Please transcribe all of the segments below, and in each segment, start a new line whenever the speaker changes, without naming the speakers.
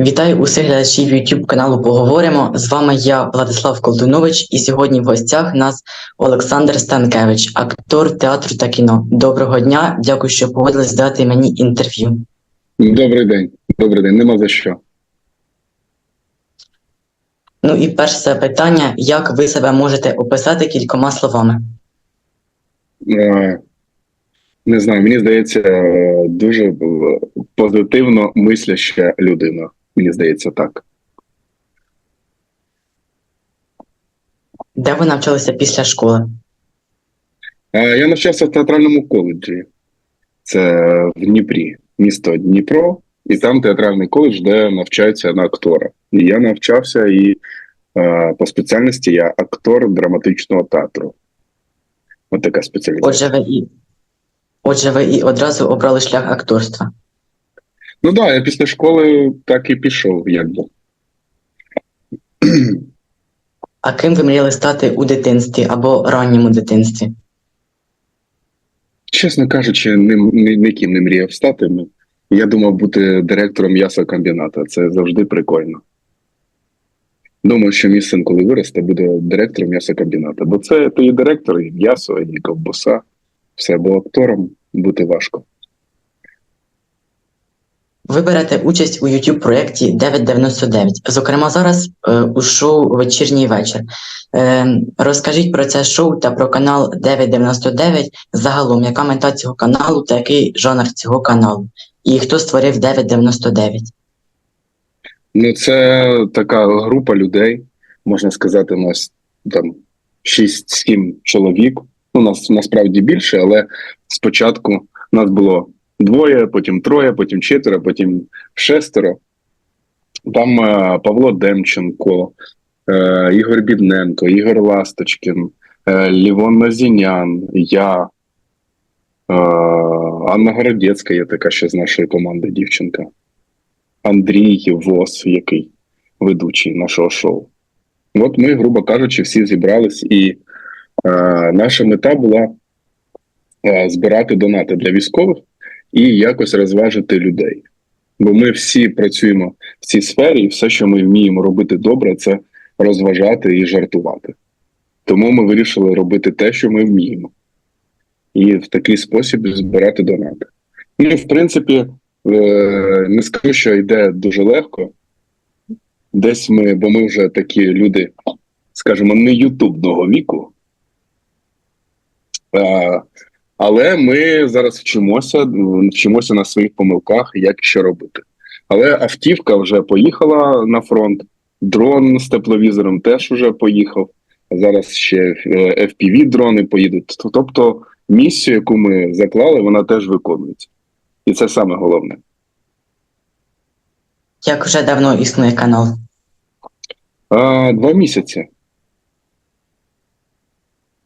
Вітаю усіх глядачів YouTube каналу Поговоримо. З вами я, Владислав Колтунович, і сьогодні в гостях нас Олександр Станкевич, актор театру та кіно. Доброго дня, дякую, що погодились дати мені інтерв'ю.
Добрий день. Добрий день. Нема за що.
Ну і перше запитання: як ви себе можете описати кількома словами?
Е, Не знаю, мені здається, е, дуже позитивно мисляща людина. Мені здається, так.
Де ви навчалися після школи?
Е, Я навчався в театральному коледжі. Це в Дніпрі, місто Дніпро, і там театральний коледж, де навчаються на актора. І я навчався і е, по спеціальності я актор драматичного театру. Ось така спеціальність.
Отже, ви і отже, ви і одразу обрали шлях акторства.
Ну так, да, я після школи так і пішов, якби.
А ким ви мріяли стати у дитинстві або ранньому дитинстві?
Чесно кажучи, ним ні- ніким не мріяв стати. Ну, Я думав бути директором м'ясокомбіната. Це завжди прикольно. Думаю, що мій син, коли виросте, буде директором м'ясокомбіната. Бо це ти і директор, і м'ясо, і ковбаса. Все, бо актором бути важко.
Ви берете участь у youtube проєкті 999. Зокрема, зараз е, у шоу Вечірній вечір. Е, розкажіть про це шоу та про канал 999 загалом, яка мета цього каналу та який жанр цього каналу? І хто створив 999?
Ну, це така група людей, можна сказати, у нас там 6-7 чоловік. Ну, нас насправді більше, але спочатку нас було двоє, потім троє, потім четверо, потім шестеро. Там е, Павло Демченко, е, Ігор Бідненко, Ігор Ласточкін, е, Лівон Назінян, я, Анна Городецька є така ще з нашої команди дівчинка. Андрій Вос, який ведучий нашого шоу. От ми, грубо кажучи, всі зібрались, і е, наша мета була е, збирати донати для військових і якось розважити людей. Бо ми всі працюємо в цій сфері, і все, що ми вміємо робити добре, це розважати і жартувати. Тому ми вирішили робити те, що ми вміємо, і в такий спосіб збирати донати. Ну, в принципі, Е, не скажу, що йде дуже легко. Десь ми, бо ми вже такі люди, скажімо, не ютубного віку. Е, Але ми зараз вчимося, вчимося на своїх помилках, як що робити. Але автівка вже поїхала на фронт, дрон з тепловізором теж вже поїхав. Зараз ще fpv дрони поїдуть. Тобто місію, яку ми заклали, вона теж виконується. І це саме головне.
Як вже давно існує канал?
А, два місяці.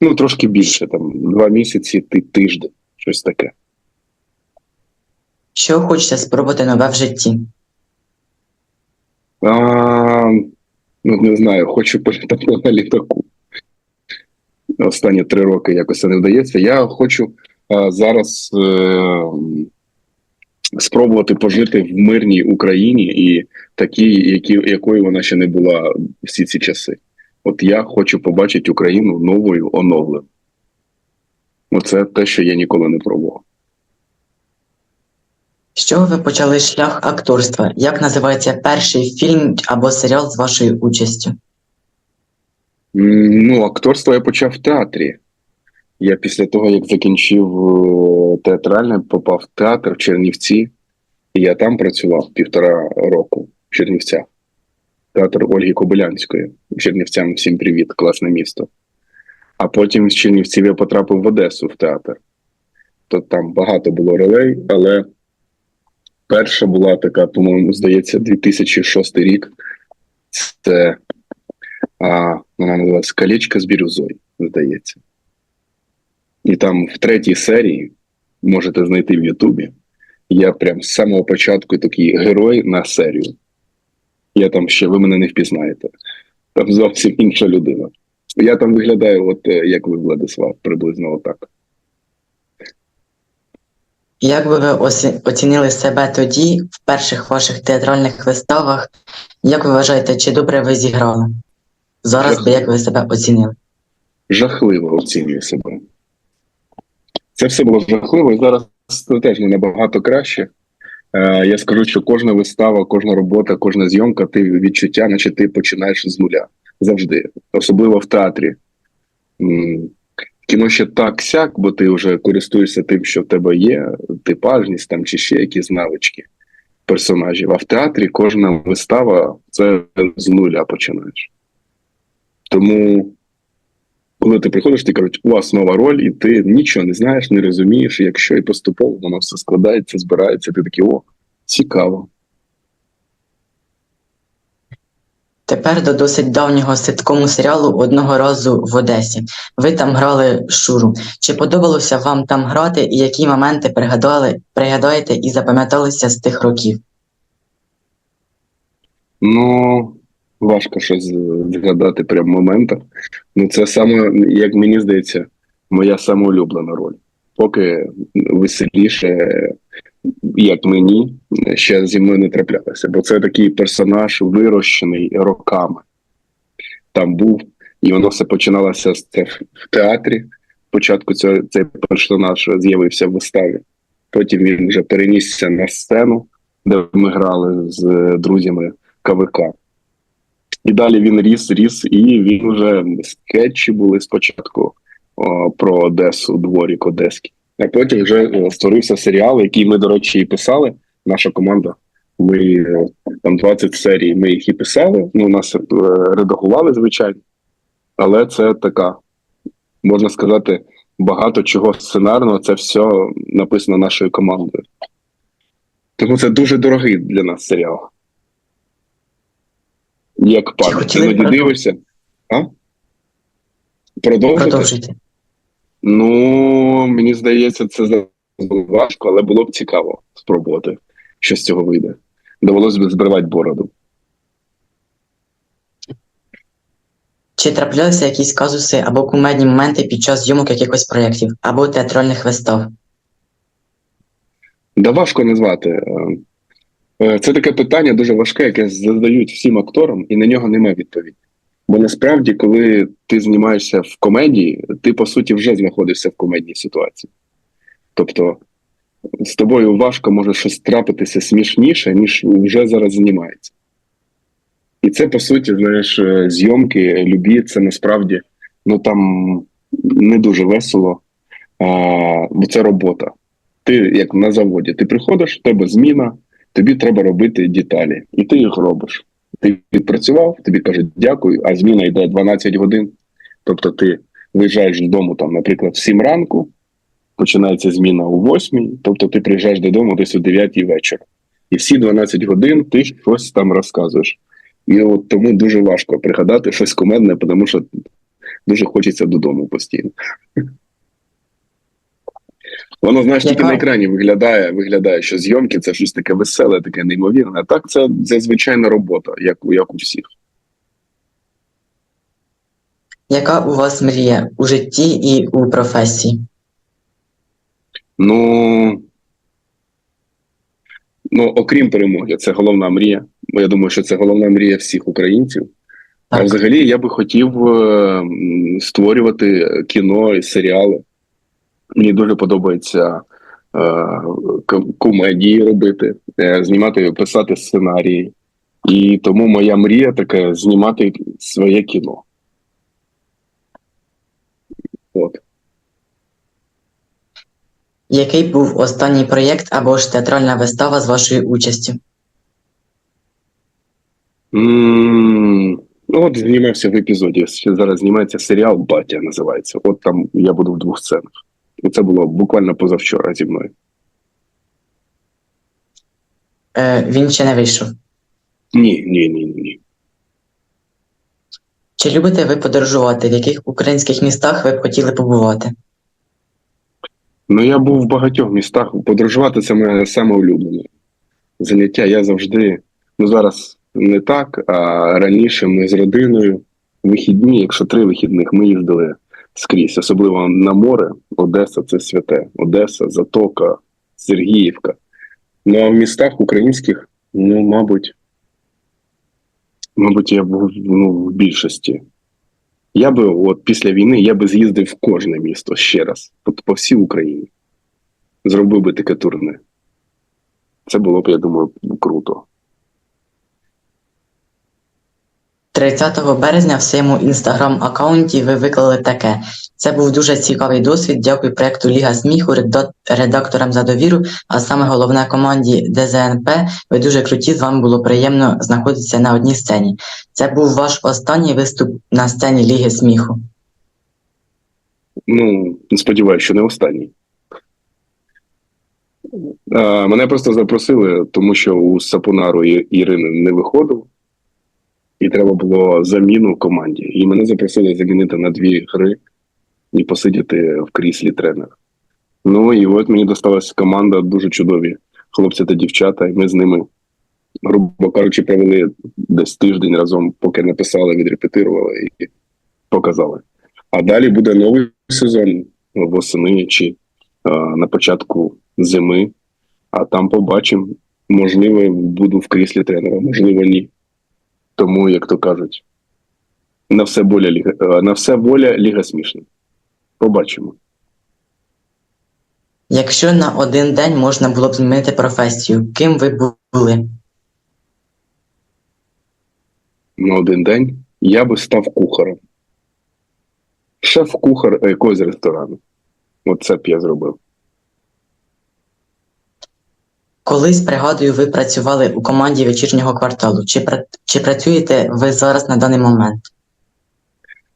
Ну, трошки більше, там, два місяці, ти тиждень, щось таке.
Що хочете спробувати нове в житті?
А, ну, не знаю, хочу політати на літаку. Останні три роки якось це не вдається. Я хочу а, зараз е, спробувати пожити в мирній Україні і такій, які, якою вона ще не була всі ці часи. От я хочу побачити Україну новою, оновленою. Оце те, що я ніколи не пробував.
З чого ви почали шлях акторства? Як називається перший фільм або серіал з вашою участю?
Ну, акторство я почав в театрі. Я після того, як закінчив е, театральне, попав в театр в Чернівці, і я там працював півтора року в Чернівцях. Театр Ольги Кобилянської. Чернівцям всім привіт, класне місто. А потім з Чернівців я потрапив в Одесу в театр. То там багато було ролей, але перша була така, по-моєму, здається, 2006 рік. Це а, вона називалась Колечко з бірюзою, здається. І там в третій серії можете знайти в Ютубі. Я прям з самого початку такий герой на серію. Я там ще, ви мене не впізнаєте. Там зовсім інша людина. Я там виглядаю, от е, як ви, Владислав, приблизно отак.
Як би ви оцінили себе тоді, в перших ваших театральних виставах? Як ви вважаєте, чи добре ви зіграли? Зараз би як ви себе оцінили?
Жахливо оцінюю себе. Це все було жахливо, і зараз це теж не набагато краще. Е, я скажу, що кожна вистава, кожна робота, кожна зйомка, ти відчуття, наче ти починаєш з нуля. Завжди. Особливо в театрі. Кіно ще так сяк, бо ти вже користуєшся тим, що в тебе є, типажність там чи ще якісь навички персонажів. А в театрі кожна вистава це з нуля починаєш. Тому, коли ти приходиш, ти кажуть, у вас нова роль, і ти нічого не знаєш, не розумієш, і якщо і поступово воно все складається, збирається, ти такий, о, цікаво.
Тепер до досить давнього ситкому серіалу одного разу в Одесі. Ви там грали Шуру. Чи подобалося вам там грати, і які моменти пригадали, пригадаєте і запам'яталися з тих років?
Ну, важко щось згадати прям в моментах. Ну, це саме, як мені здається, моя самоулюблена роль. Поки веселіше, як мені, ще зі мною не траплялося. Бо це такий персонаж вирощений роками. Там був, і воно все починалося з в театрі. Спочатку цей, цей персонаж з'явився в виставі. Потім він вже перенісся на сцену, де ми грали з друзями КВК. І далі він ріс, ріс, і він вже скетчі були спочатку о, про Одесу, дворік Одеський. А потім вже о, створився серіал, який ми, до речі, і писали. Наша команда. Ми е, там 20 серій, ми їх і писали. Ну, нас е, редагували, звичайно. Але це така, можна сказати, багато чого сценарного, це все написано нашою командою. Тому це дуже дорогий для нас серіал. Як Іноді
продов-
дивишся. А? Продовжити?
Продовжуйте.
Ну, мені здається, це було важко, але було б цікаво спробувати, що з цього вийде. Довелося б збривати бороду.
Чи траплялися якісь казуси або кумедні моменти під час зйомок якихось проєктів або театральних вистав?
Да важко назвати. Е, е, Це таке питання дуже важке, яке задають всім акторам, і на нього немає відповіді. Бо насправді, коли ти знімаєшся в комедії, ти по суті вже знаходишся в комедній ситуації. Тобто з тобою важко може щось трапитися смішніше, ніж вже зараз знімається. І це, по суті, знаєш, е, зйомки, любі, це насправді ну там не дуже весело, а, бо це робота ти як на заводі, ти приходиш, в тебе зміна, тобі треба робити деталі, і ти їх робиш. Ти відпрацював, тобі кажуть дякую, а зміна йде 12 годин. Тобто ти виїжджаєш додому, там, наприклад, в 7 ранку, починається зміна у 8, тобто ти приїжджаєш додому десь о 9 вечора. І всі 12 годин ти щось там розказуєш. І от тому дуже важко пригадати щось комедне, тому що дуже хочеться додому постійно. Воно, знаєш, тільки на екрані виглядає, виглядає, що зйомки це щось таке веселе, таке неймовірне. А так це, це звичайна робота, як, у- як у всіх.
Яка у вас мрія у житті і у професії?
Ну, ну, окрім перемоги, це головна мрія. Бо я думаю, що це головна мрія всіх українців. А взагалі я би хотів е, створювати кіно і серіали. Мені дуже подобається е, комедії робити, е, знімати, писати сценарії. І тому моя мрія така знімати своє кіно. От.
Який був останній проєкт або ж театральна вистава з вашою участю?
М, Ну, от знімався в епізоді. Зараз знімається серіал Батя називається. От там я буду в двох сценах. І це було буквально позавчора зі мною.
Е, він ще не вийшов.
Ні, ні, ні, ні, ні.
Чи любите ви подорожувати? В яких українських містах ви б хотіли побувати?
Ну, я був в багатьох містах. Подорожувати це моє саме улюблене заняття. Я завжди, ну зараз не так, а раніше ми з родиною вихідні, якщо три вихідних, ми їздили скрізь, особливо на море. Одеса це святе. Одеса, Затока, Сергіївка. Ну а в містах українських, ну, мабуть, мабуть, я був ну, в більшості. Я би, от після війни, я би з'їздив в кожне місто ще раз, по, по всій Україні. Зробив би таке турне. Це було б, я думаю, круто.
30 березня в своєму інстаграм-аккаунті ви виклали таке. Це був дуже цікавий досвід. Дякую проекту Ліга сміху, редакторам за довіру, а саме головне команді ДЗНП. Ви дуже круті, з вами було приємно знаходитися на одній сцені. Це був ваш останній виступ на сцені Ліги сміху.
Ну, сподіваюся, що не останній. Мене просто запросили, тому що у Сапунару Ірини не виходив, і треба було заміну в команді. І мене запросили замінити на дві гри і посидіти в кріслі тренера. Ну і от мені досталася команда дуже чудові хлопці та дівчата, і ми з ними, грубо кажучи, провели десь тиждень разом, поки написали, відрепетирували і показали. А далі буде новий сезон восени чи е, на початку зими. А там побачимо. Можливо, буду в кріслі тренера, можливо, ні. Тому, як то кажуть, на все воля ліга, е, на все воля ліга смішна. Побачимо.
Якщо на один день можна було б змінити професію, ким ви були?
На один день я би став кухарем. Шеф-кухар якогось ресторану. Оце б я зробив.
Колись, пригадую, ви працювали у команді вечірнього кварталу. Чи, чи працюєте ви зараз на даний момент?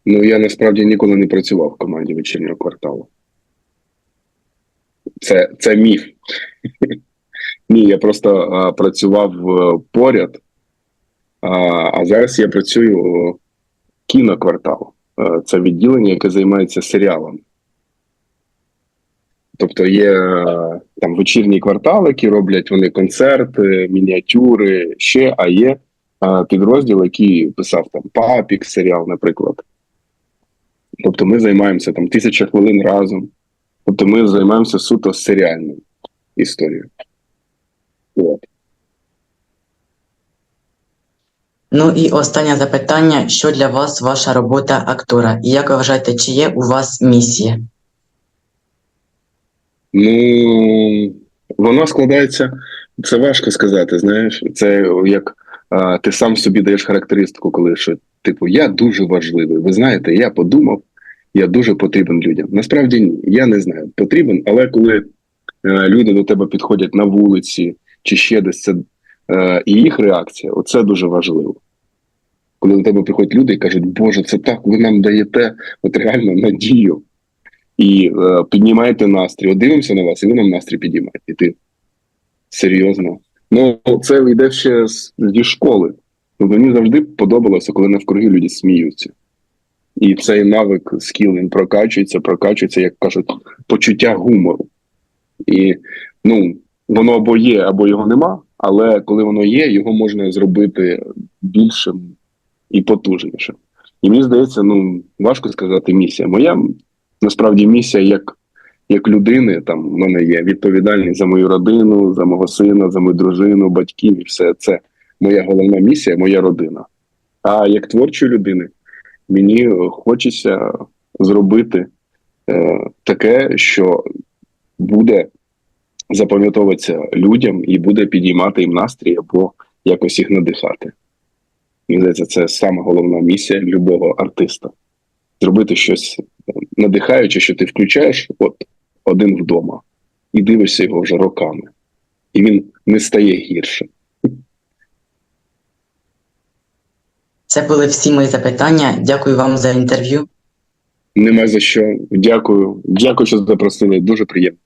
Ну, я насправді ніколи не працював в команді вечірнього кварталу. Це, це міф. Ні, я просто а, працював е, поряд, а, а зараз я працюю в кіноквартал. Е, Це відділення, яке займається серіалами. Тобто є е, там вечірні квартали, які роблять вони концерти, мініатюри, ще, а є е, підрозділ, який писав там Папік серіал, наприклад. Тобто ми займаємося там тисяча хвилин разом. Тобто ми займаємося суто серіальною історією. От.
Ну і останнє запитання: що для вас ваша робота актора? І як ви вважаєте, чи є у вас місія?
Ну, воно складається, це важко сказати, знаєш, це як а, ти сам собі даєш характеристику, коли що, типу, я дуже важливий. Ви знаєте, я подумав, я дуже потрібен людям. Насправді ні, я не знаю, потрібен, але коли е, люди до тебе підходять на вулиці чи ще десь це е, і їх реакція, оце дуже важливо. Коли до тебе приходять люди і кажуть, Боже, це так, ви нам даєте от реально надію і е, піднімаєте настрій. От дивимося на вас, і ви нам настрій підіймаєте. І ти серйозно. Ну, це йде ще зі школи. Ну, мені завжди подобалося, коли навкруги люди сміються. І цей навик скіл він прокачується, прокачується, як кажуть, почуття гумору. І ну, воно або є, або його нема, але коли воно є, його можна зробити більшим і потужнішим. І мені здається, ну важко сказати місія. Моя насправді місія як, як людини, там в мене є відповідальність за мою родину, за мого сина, за мою дружину, батьків і все це моя головна місія, моя родина. А як творчої людини, мені хочеться зробити е, таке, що буде запам'ятовуватися людям і буде підіймати їм настрій або якось їх надихати. Мені здається, це саме головна місія любого артиста. Зробити щось надихаюче, що ти включаєш от один вдома і дивишся його вже роками. І він не стає гірше.
Це були всі мої запитання. Дякую вам за інтерв'ю.
Нема за що. Дякую. Дякую, що запросили. Дуже приємно.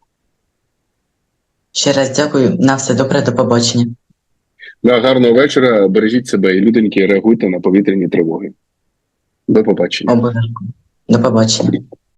Ще раз дякую. На все добре, до побачення.
На гарного вечора. Бережіть себе і люденьки, реагуйте на повітряні тривоги. До побачення.
Обов'язково. До побачення.